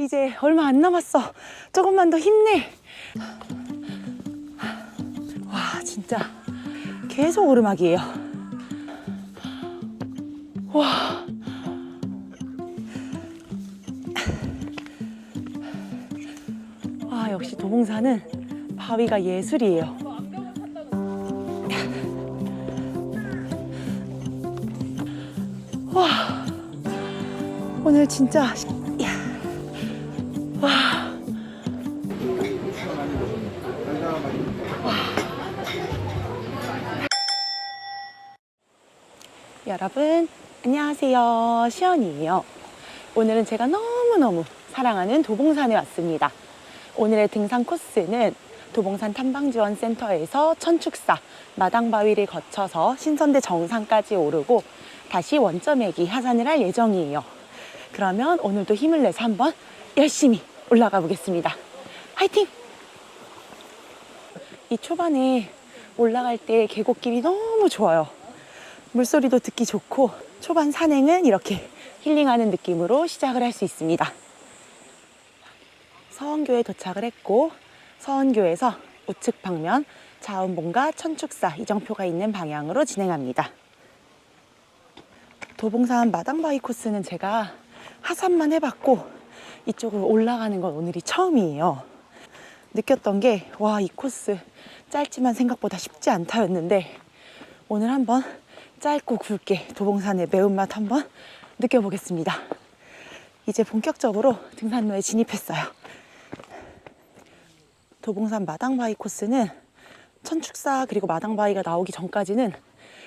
이제 얼마 안 남았어. 조금만 더 힘내. 와, 진짜 계속 오르막이에요. 와. 와, 역시 도봉산은 바위가 예술이에요. 와, 오늘 진짜. 여러분, 안녕하세요. 시연이에요. 오늘은 제가 너무너무 사랑하는 도봉산에 왔습니다. 오늘의 등산 코스는 도봉산 탐방지원센터에서 천축사, 마당바위를 거쳐서 신선대 정상까지 오르고 다시 원점액이 하산을 할 예정이에요. 그러면 오늘도 힘을 내서 한번 열심히 올라가 보겠습니다. 화이팅! 이 초반에 올라갈 때 계곡길이 너무 좋아요. 물소리도 듣기 좋고 초반 산행은 이렇게 힐링하는 느낌으로 시작을 할 수 있습니다. 서원교에 도착을 했고 서원교에서 우측 방면 자원봉과 천축사 이정표가 있는 방향으로 진행합니다. 도봉산 마당바위 코스는 제가 하산만 해봤고 이쪽으로 올라가는 건 오늘이 처음이에요. 느꼈던 게 와 이 코스 짧지만 생각보다 쉽지 않다였는데 오늘 한번 짧고 굵게 도봉산의 매운맛 한번 느껴보겠습니다. 이제 본격적으로 등산로에 진입했어요. 도봉산 마당바위 코스는 천축사 그리고 마당바위가 나오기 전까지는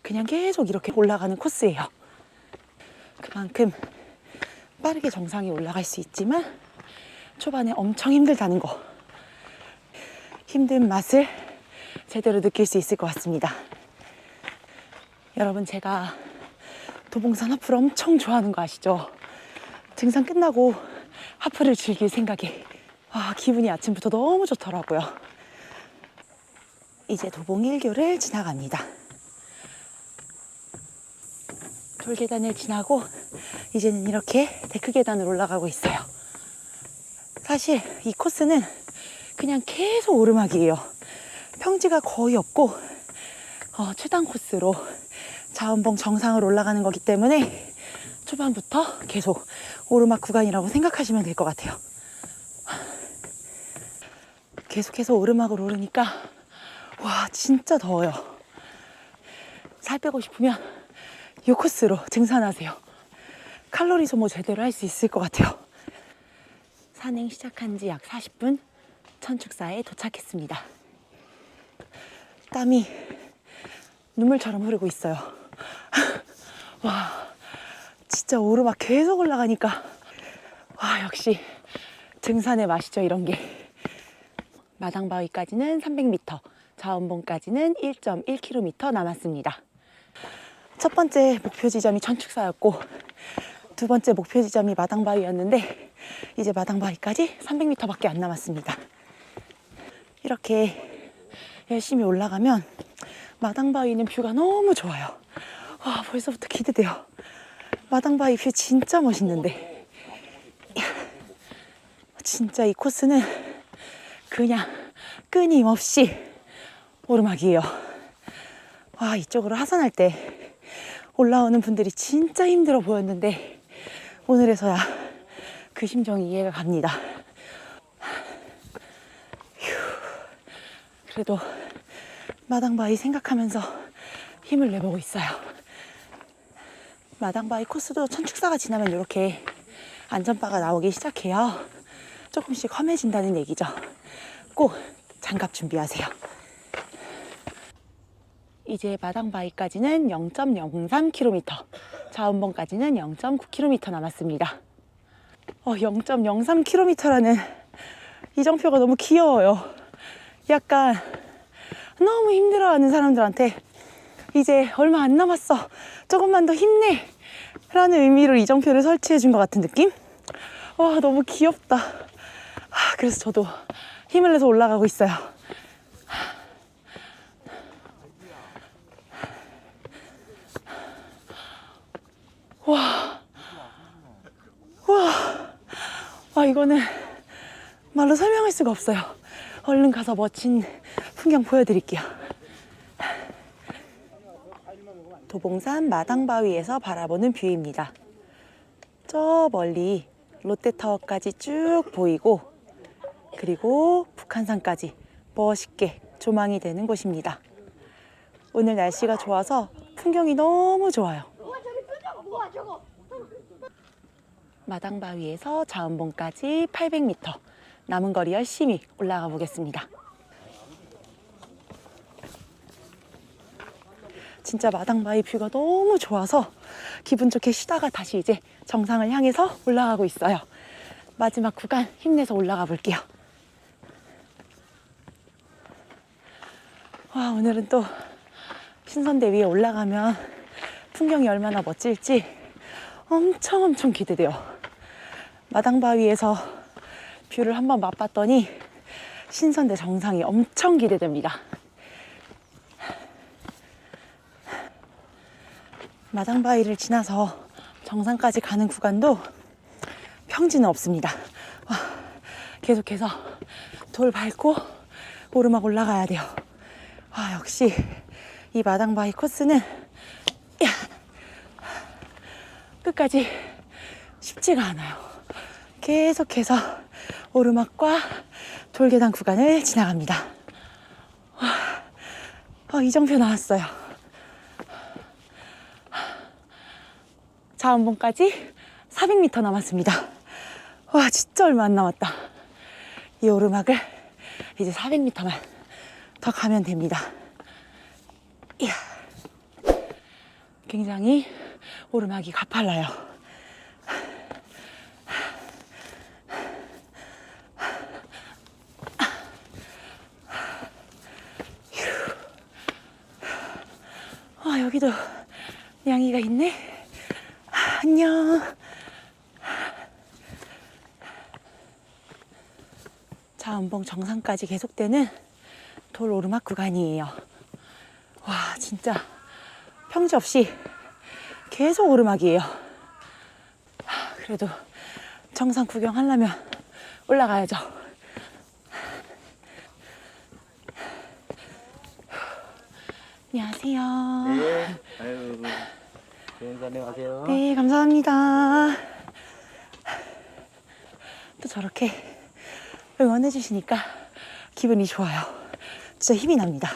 그냥 계속 이렇게 올라가는 코스예요. 그만큼 빠르게 정상에 올라갈 수 있지만 초반에 엄청 힘들다는 거. 힘든 맛을 제대로 느낄 수 있을 것 같습니다. 여러분 제가 도봉산 하프를 엄청 좋아하는 거 아시죠? 등산 끝나고 하프를 즐길 생각에 아, 기분이 아침부터 너무 좋더라고요. 이제 도봉 1교를 지나갑니다. 돌계단을 지나고 이제는 이렇게 데크 계단을 올라가고 있어요. 사실 이 코스는 그냥 계속 오르막이에요. 평지가 거의 없고 어, 최단 코스로 자원봉 정상을 올라가는 거기 때문에 초반부터 계속 오르막 구간이라고 생각하시면 될 것 같아요. 계속해서 오르막을 오르니까 와 진짜 더워요. 살 빼고 싶으면 이 코스로 등산하세요. 칼로리 소모 제대로 할 수 있을 것 같아요. 산행 시작한 지 약 40분 천축사에 도착했습니다. 땀이 눈물처럼 흐르고 있어요. 와, 진짜 오르막 계속 올라가니까 와, 역시 등산의 맛이죠, 이런 게. 마당바위까지는 300m, 자원봉까지는 1.1km 남았습니다. 첫 번째 목표 지점이 천축사였고 두 번째 목표 지점이 마당바위였는데 이제 마당바위까지 300m밖에 안 남았습니다. 이렇게 열심히 올라가면 마당바위는 뷰가 너무 좋아요. 와 벌써부터 기대돼요. 마당바위 뷰 진짜 멋있는데 진짜 이 코스는 그냥 끊임없이 오르막이에요. 와 이쪽으로 하산할 때 올라오는 분들이 진짜 힘들어 보였는데 오늘에서야 그 심정이 이해가 갑니다. 휴, 그래도 마당바위 생각하면서 힘을 내보고 있어요. 마당바위 코스도 천축사가 지나면 이렇게 안전바가 나오기 시작해요. 조금씩 험해진다는 얘기죠. 꼭 장갑 준비하세요. 이제 마당바위까지는 0.03km, 자원봉까지는 0.9km 남았습니다. 어, 0.03km라는 이정표가 너무 귀여워요. 약간 너무 힘들어하는 사람들한테 이제 얼마 안 남았어. 조금만 더 힘내. 라는 의미로 이정표를 설치해 준 것 같은 느낌? 와, 너무 귀엽다. 아, 그래서 저도 힘을 내서 올라가고 있어요. 와, 와, 아, 이거는 말로 설명할 수가 없어요. 얼른 가서 멋진 풍경 보여드릴게요. 도봉산 마당바위에서 바라보는 뷰입니다. 저 멀리 롯데타워까지 쭉 보이고 그리고 북한산까지 멋있게 조망이 되는 곳입니다. 오늘 날씨가 좋아서 풍경이 너무 좋아요. 우와 저기 뚜껑 뭐야 저거 마당바위에서 자은봉까지 800m. 남은 거리 열심히 올라가 보겠습니다. 진짜 마당바위 뷰가 너무 좋아서 기분 좋게 쉬다가 다시 이제 정상을 향해서 올라가고 있어요. 마지막 구간 힘내서 올라가 볼게요. 와, 오늘은 또 신선대 위에 올라가면 풍경이 얼마나 멋질지 엄청 엄청 기대돼요. 마당바위에서 뷰를 한번 맛봤더니 신선대 정상이 엄청 기대됩니다. 마당바위를 지나서 정상까지 가는 구간도 평지는 없습니다. 와, 계속해서 돌 밟고 오르막 올라가야 돼요. 아, 역시 이 마당바위 코스는 야, 끝까지 쉽지가 않아요. 계속해서 오르막과 돌계단 구간을 지나갑니다. 와, 어, 이정표 나왔어요. 자원봉까지 400m 남았습니다. 와, 진짜 얼마 안 남았다. 이 오르막을 이제 400m만 더 가면 됩니다. 이야. 굉장히 오르막이 가팔라요. 여기도 양이가 있네. 아, 안녕. 자은봉 정상까지 계속되는 돌 오르막 구간이에요. 와, 진짜 평지 없이 계속 오르막이에요. 하, 그래도 정상 구경하려면 올라가야죠. 안녕하세요. 네. 아유, 좋은 산행 하세요. 네, 감사합니다. 또 저렇게 응원해 주시니까 기분이 좋아요. 진짜 힘이 납니다.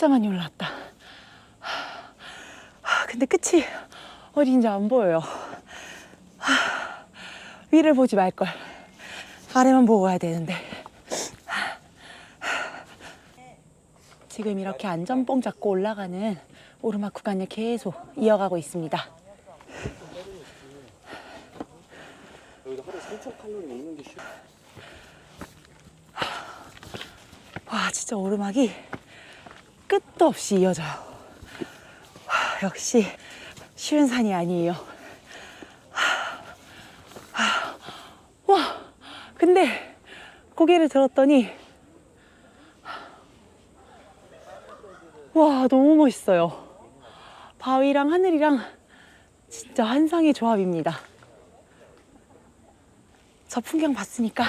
진짜 많이 올라왔다. 하, 근데 끝이 어딘지 안 보여요. 하, 위를 보지 말걸. 아래만 보고 가야 되는데. 지금 이렇게 안전봉 잡고 올라가는 오르막 구간을 계속 이어가고 있습니다. 여기도 하루 3천 칼로리 먹는 게 쉬워. 와, 진짜 오르막이 끝도 없이 이어져요. 와, 역시 쉬운 산이 아니에요. 하, 와, 근데 고개를 들었더니 와, 너무 멋있어요. 바위랑 하늘이랑 진짜 환상의 조합입니다. 저 풍경 봤으니까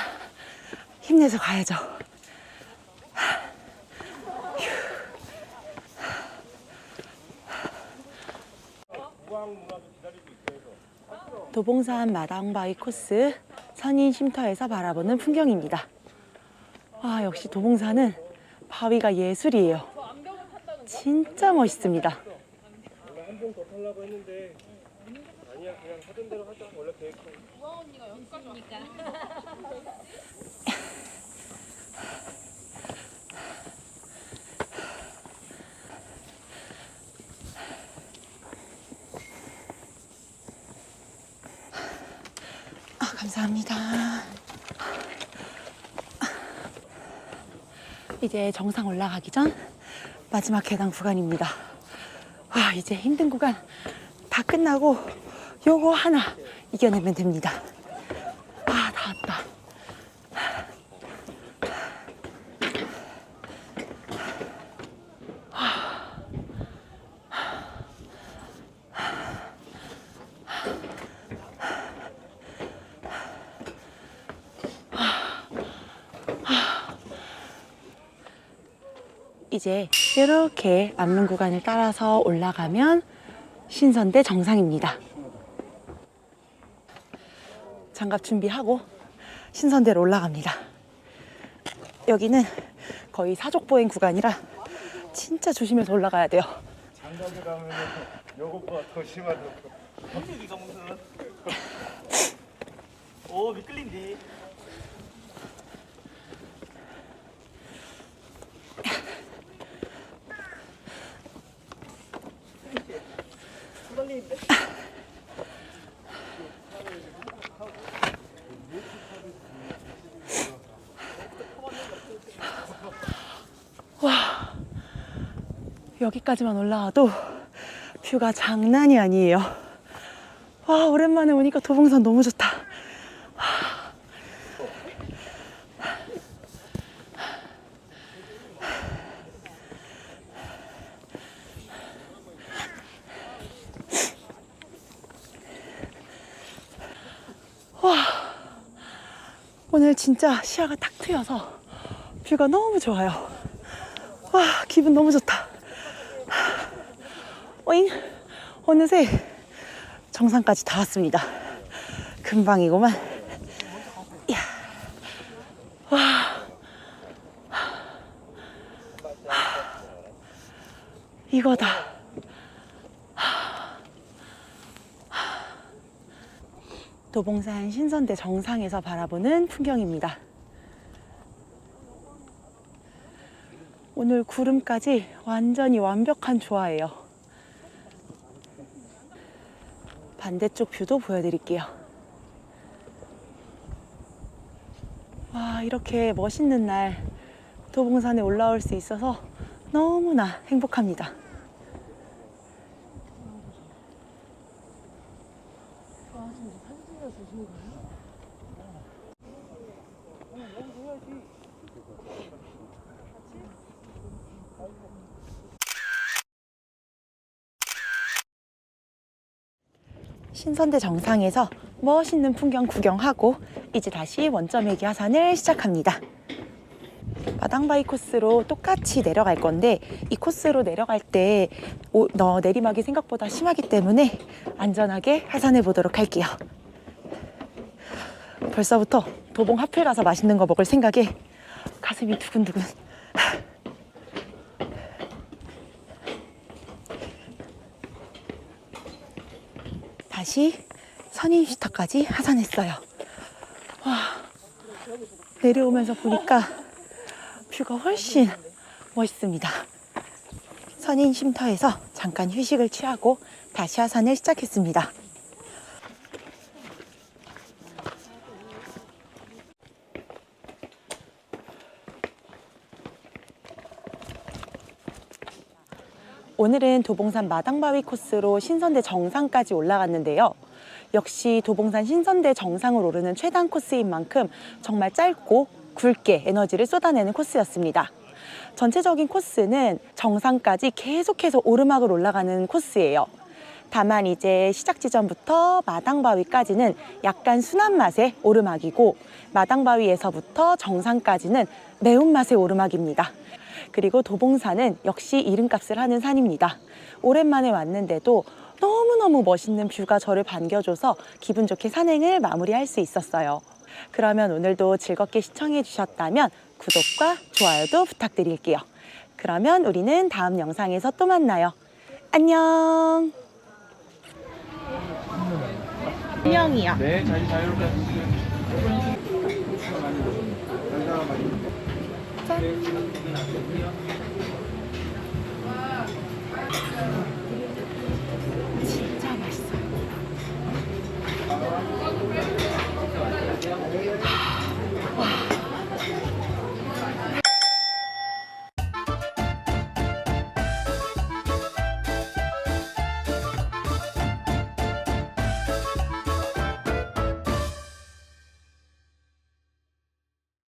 힘내서 가야죠. 도봉산 마당바위 코스 선인 쉼터에서 바라보는 풍경입니다. 와 역시 도봉산은 바위가 예술이에요. 진짜 멋있습니다. 한 번 더 타려고 했는데 아니야 그냥 하던 대로 하자 원래 계획 감사합니다. 이제 정상 올라가기 전 마지막 계단 구간입니다. 와, 이제 힘든 구간 다 끝나고 요거 하나 이겨내면 됩니다. 아, 다 왔다. 이제 이렇게 앞문 구간을 따라서 올라가면 신선대 정상입니다. 장갑 준비하고 신선대로 올라갑니다. 여기는 거의 사족보행 구간이라 진짜 조심해서 올라가야 돼요. 장갑에 가면 요것보다 더 무슨 오 미끌린디 여기까지만 올라와도 뷰가 장난이 아니에요. 와, 오랜만에 오니까 도봉산 너무 좋다. 와, 오늘 진짜 시야가 탁 트여서 뷰가 너무 좋아요. 와, 기분 너무 좋다. 오잉. 어느새 정상까지 다 왔습니다. 금방이고만. 이야. 와. 이거다. 도봉산 신선대 정상에서 바라보는 풍경입니다. 오늘 구름까지 완전히 완벽한 조화예요. 반대쪽 뷰도 보여드릴게요. 와, 이렇게 멋있는 날 도봉산에 올라올 수 있어서 너무나 행복합니다. 신선대 정상에서 멋있는 풍경 구경하고 이제 다시 원점회기 하산을 시작합니다. 마당바위 코스로 똑같이 내려갈 건데 이 코스로 내려갈 때 오- 너 내리막이 생각보다 심하기 때문에 안전하게 하산해 보도록 할게요. 벌써부터 도봉 하필 가서 맛있는 거 먹을 생각에 가슴이 두근두근. 다시 선인슈타까지 하산했어요. 와, 내려오면서 보니까 뷰가 훨씬 멋있습니다. 선인 쉼터에서 잠깐 휴식을 취하고 다시 하산을 시작했습니다. 오늘은 도봉산 마당바위 코스로 신선대 정상까지 올라갔는데요. 역시 도봉산 신선대 정상을 오르는 최단 코스인 만큼 정말 짧고 굵게 에너지를 쏟아내는 코스였습니다. 전체적인 코스는 정상까지 계속해서 오르막을 올라가는 코스예요. 다만 이제 시작 지점부터 마당바위까지는 약간 순한 맛의 오르막이고 마당바위에서부터 정상까지는 매운맛의 오르막입니다. 그리고 도봉산은 역시 이름값을 하는 산입니다. 오랜만에 왔는데도 너무너무 멋있는 뷰가 저를 반겨줘서 기분 좋게 산행을 마무리할 수 있었어요. 그러면 오늘도 즐겁게 시청해 주셨다면 구독과 좋아요도 부탁드릴게요. 그러면 우리는 다음 영상에서 또 만나요. 안녕. 안녕이요. 네, 자리 자유롭게 진짜 맛있 la.